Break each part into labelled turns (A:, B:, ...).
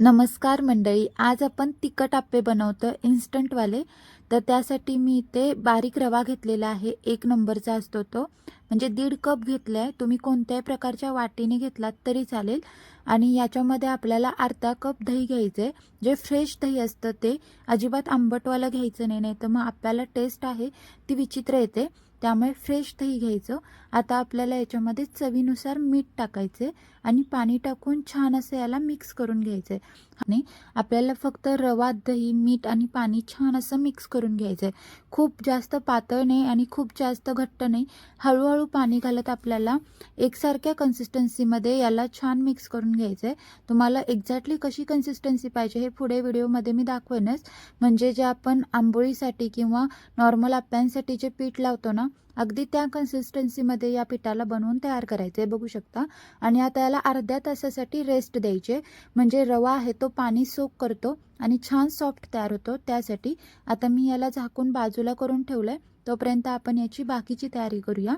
A: नमस्कार मंडळी आज आपण तिखट आप्पे बनवतो इन्स्टंटवाले तर त्यासाठी मी इथे बारीक रवा घेतलेला आहे. एक नंबरचा असतो तो. म्हणजे दीड कप घेतला आहे तुम्ही कोणत्याही प्रकारच्या वाटीने घेतलात तरी चालेल. आणि याच्यामध्ये आपल्याला अर्धा कप दही घ्यायचं आहे जे फ्रेश दही असतं ते. अजिबात आंबटवालं घ्यायचं नाही. नाही तर मग आपल्याला टेस्ट आहे ती विचित्र येते. त्यामुळे फ्रेश दही घ्यायचं. आता आपल्याला याच्यामध्ये चवीनुसार मीठ टाकायचे आणि पाणी टाकून छान असं याला मिक्स करून घ्यायचं आहे आणि आपल्याला फक्त रवा दही मीठ आणि पाणी छान असं मिक्स करून करून घ्यायचं आहे खूप जास्त पातळ नाही आणि खूप जास्त घट्ट नाही. हळूहळू पाणी घालत आपल्याला एकसारख्या कन्सिस्टन्सीमध्ये याला छान मिक्स करून घ्यायचं आहे तुम्हाला एक्झॅक्टली कशी कन्सिस्टन्सी पाहिजे हे पुढे व्हिडिओमध्ये मी दाखवेनच. म्हणजे जे आपण आंबोळीसाठी किंवा नॉर्मल आप्यांसाठी जे पीठ लावतो ना अगदी त्या कन्सिस्टन्सीमध्ये या पिठाला बनवून तयार करायचं आहे बघू शकता. आणि आता याला अर्ध्या तासासाठी रेस्ट द्यायचे. म्हणजे रवा आहे तो पाणी सोक करतो आणि छान सॉफ्ट तयार होतो. त्यासाठी आता मी याला झाकून बाजूला करून ठेवलं आहे तोपर्यंत आपण याची बाकीची तयारी करूया.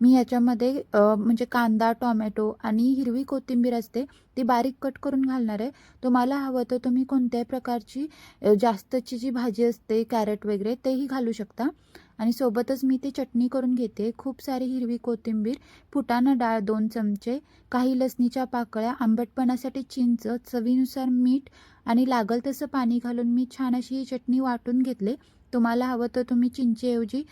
A: मी याच्यामध्ये म्हणजे कांदा टोमॅटो आणि हिरवी कोथिंबीर असते ती बारीक कट करून घालणार आहे. तुम्हाला हवं तर तुम्ही कोणत्याही प्रकारची जास्तची जी भाजी असते कॅरेट वगैरे तेही घालू शकता. आणि सोबतच मी ती चटणी करून घेते. खूप सारी हिरवी कोथिंबीर फुटाणा डाळ दोन चमचे काही लसणीच्या पाकळ्या आंबटपणासाठी चिंच चवीनुसार मीठ आणि लागल तसं पाणी घालून मी छान अशी ही चटणी वाटून घेतले. तुम्हाला हवं तर तुम्ही चिंचेऐवजी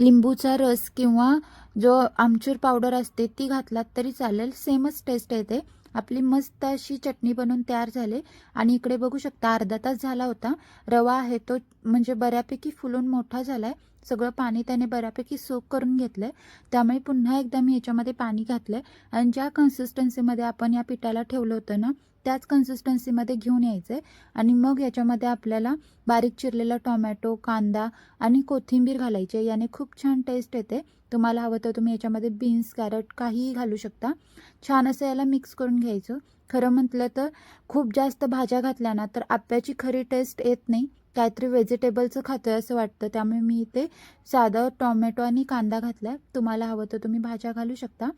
A: लिंबूचा रस किंवा जो आमचूर पावडर असते ती घातलात तरी चालेल. सेमच टेस्ट येते. आपली मस्त अशी चटणी बनवून तयार झाले. आणि इकडे बघू शकता अर्धा तास झाला होता. रवा आहे तो म्हणजे बऱ्यापैकी फुलून मोठा झाला आहे सगळं पाणी त्याने बऱ्यापैकी सोक करून घेतलं आहे त्यामुळे पुन्हा एकदा मी याच्यामध्ये पाणी घातलं आहे आणि ज्या कन्सिस्टन्सीमध्ये आपण या पिठाला ठेवलं होतं ना त्याच कन्सिस्टन्सीमध्ये घेऊन यायचं आहे आणि मग याच्यामध्ये आपल्याला बारीक चिरलेला टोमॅटो कांदा आणि कोथिंबीर घालायची आहे. याने खूप छान टेस्ट येते. तुम्हाला हवं तर तुम्ही याच्यामध्ये बीन्स कॅरेट काहीही घालू शकता. छान असं याला मिक्स करून घ्यायचं. खरं म्हटलं तर खूप जास्त भाज्या घातल्या ना तर आप्याची खरी टेस्ट येत नाही. काहीतरी व्हेजिटेबलचं खातोय असं वाटतं. त्यामुळे मी इथे साधं टोमॅटो आणि कांदा घातला तुम्हाला हवं तर तुम्ही भाज्या घालू शकता.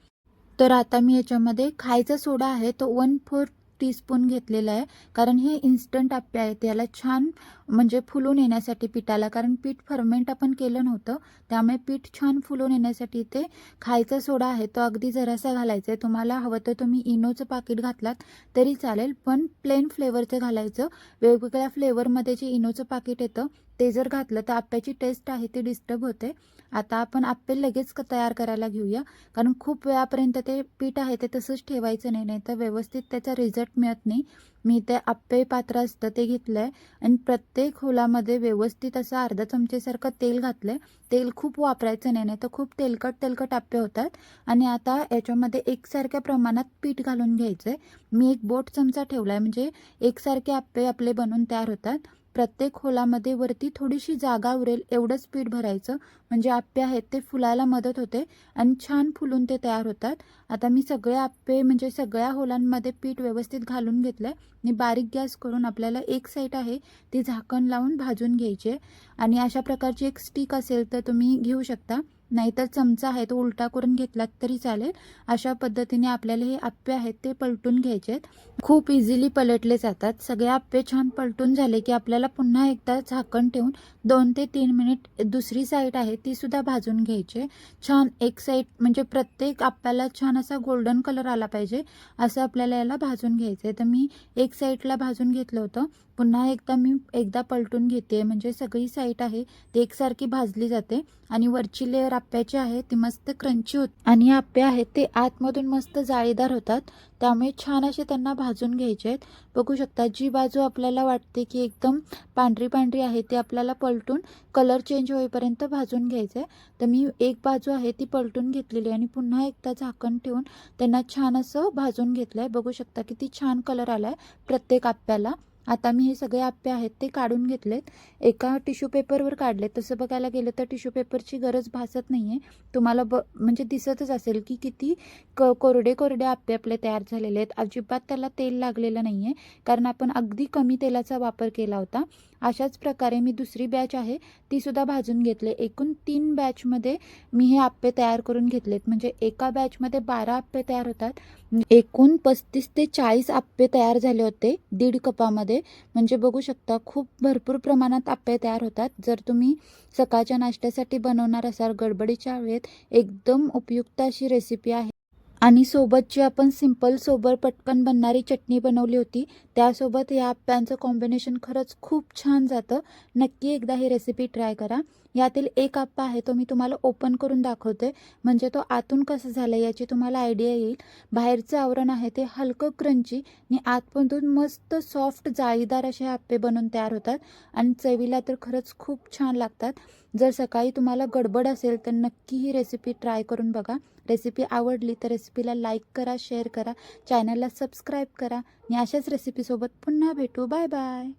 A: तर आता मी याच्यामध्ये खायचा सोडा आहे. तो वन फोर टीस्पून घेतलेला आहे. कारण हे इन्स्टंट आप्पे आहेत. याला छान म्हणजे फुलून येण्यासाठी पिठाला कारण पीठ फर्मेंट आपण केलं नव्हतं त्यामुळे पीठ छान फुलून येण्यासाठी ते खायचा सोडा आहे तो अगदी जरासा घालायचा आहे तुम्हाला हवं तर तुम्ही इनोचं पाकिट घातलात तरी चालेल पण प्लेन फ्लेवरचं घालायचं. वेगवेगळ्या फ्लेवरमध्ये जे इनोचं पाकिट येतं ते जर घातलं तर आप्याची टेस्ट आहे ती डिस्टर्ब होते. आता आपण आप्पे लगेच तयार करायला घेऊया कारण खूप वेळापर्यंत ते पीठ आहे ते तसंच ठेवायचं नाही नाही तर व्यवस्थित त्याचा रिझल्ट मिळत नाही. मी ते आप्पे पात्र असतं ते घेतलं आहे आणि प्रत्येक होलामध्ये व्यवस्थित असं अर्धा चमचेसारखं तेल घातलं आहे तेल खूप वापरायचं नाही नाही तर खूप तेलकट तेलकट आप्पे होतात. आणि आता याच्यामध्ये एकसारख्या प्रमाणात पीठ घालून घ्यायचं आहे मी एक बोट चमचा ठेवला आहे म्हणजे एकसारखे आप्पे आपले बनून तयार होतात. प्रत्येक होलामध्ये वरती थोडीशी जागा उरेल एवढंच पीठ भरायचं. म्हणजे आप्पे आहेत ते फुलायला मदत होते आणि छान फुलून ते तयार होतात. आता मी सगळे आप्पे म्हणजे सगळ्या होलांमध्ये पीठ व्यवस्थित घालून घेतलं आहे आणि बारीक गॅस करून आपल्याला एक साईड आहे ती झाकण लावून भाजून घ्यायची आणि अशा प्रकारची एक स्टिक असेल तर तुम्ही घेऊ शकता. नाहीतर चमचा आहे तो उलटा करून घेतलात तरी चालेल. अशा पद्धतीने आपल्याला हे आप्पे आहेत ते पलटून घ्यायचे आहेत खूप इझिली पलटले जातात. सगळे आप्पे छान पलटून झाले की आपल्याला पुन्हा एकदा झाकण ठेवून दोन ते तीन मिनिट दुसरी साईड आहे ती सुद्धा भाजून घ्यायची. छान एक साईड म्हणजे प्रत्येक आप्याला छान असा गोल्डन कलर आला पाहिजे. असं आपल्याला याला भाजून घ्यायचं आहे तर मी एक साईडला भाजून घेतलं होतं. पुन्हा एकदा मी एकदा पलटून घेते म्हणजे सगळी साईड आहे ती एकसारखी भाजली जाते. आणि वरची लेअर आप्याची आहे ती मस्त क्रंची होत. आणि आप्पे आहेत ते आतमधून मस्त जाळीदार होतात. त्यामुळे छान असे त्यांना भाजून घ्यायचे आहेत. बघू शकता जी बाजू आपल्याला वाटते की एकदम पांढरी पांढरी आहे ती आपल्याला पलटून कलर चेंज होईपर्यंत भाजून घ्यायचं आहे. तर मी एक बाजू आहे ती पलटून घेतलेली आहे आणि पुन्हा एकदा झाकण ठेवून त्यांना छान असं भाजून घेतलं आहे बघू शकता किती छान कलर आला आहे प्रत्येक आप्याला. आता मी हे सगळे आप्पे आहेत ते काढून घेतलेत. एका टिश्यू पेपरवर काढले तसं बघायला गेलं तर टिश्यू पेपरची गरज भासत नाही आहे तुम्हाला ब म्हणजे दिसतच असेल की किती क कोरडे कोरडे आप्पे आपले तयार झालेले आहेत. अजिबात त्याला तेल लागलेलं नाही आहे कारण आपण अगदी कमी तेलाचा वापर केला होता. अशाच प्रकारे मी दुसरी बॅच आहे. तीसुद्धा भाजून घेतले. एकूण तीन बॅचमध्ये मी हे आप्पे तयार करून घेतलेत. म्हणजे एका बॅचमध्ये बारा आप्पे तयार होतात. एकूण पस्तीस ते चाळीस आप्पे तयार झाले होते दीड कपामध्ये. म्हणजे बघू शकता खूप भरपूर प्रमाणात आप्पे तयार होतात. जर तुम्ही सकाळच्या नाश्त्यासाठी बनवणार असाल गडबडीच्या वेळेत एकदम उपयुक्त अशी रेसिपी आहे. आणि सोबत जी आपण सिंपल सोबर पटकन बनणारी चटणी बनवली होती त्यासोबत या आप्प्यांचं कॉम्बिनेशन खरंच खूप छान जातं. नक्की एकदा ही रेसिपी ट्राय करा. यातील एक आप्पा आहे तो मी तुम्हाला ओपन करून दाखवते. म्हणजे तो आतून कसं झालं याची तुम्हाला आयडिया येईल. बाहेरचं आवरण आहे ते हलकं क्रंची आणि आतमधून मस्त सॉफ्ट जाळीदार असे आप्पे बनवून तयार होतात. आणि चवीला तर खरंच खूप छान लागतात. जर सकाळी तुम्हाला गडबड असेल तर नक्की ही रेसिपी ट्राय करून बघा. रेसिपी आवडली तर रेसिपीला लाईक करा शेअर करा. चॅनलला सबस्क्राईब करा. आणि अशाच रेसिपीसोबत पुन्हा भेटू. Bye bye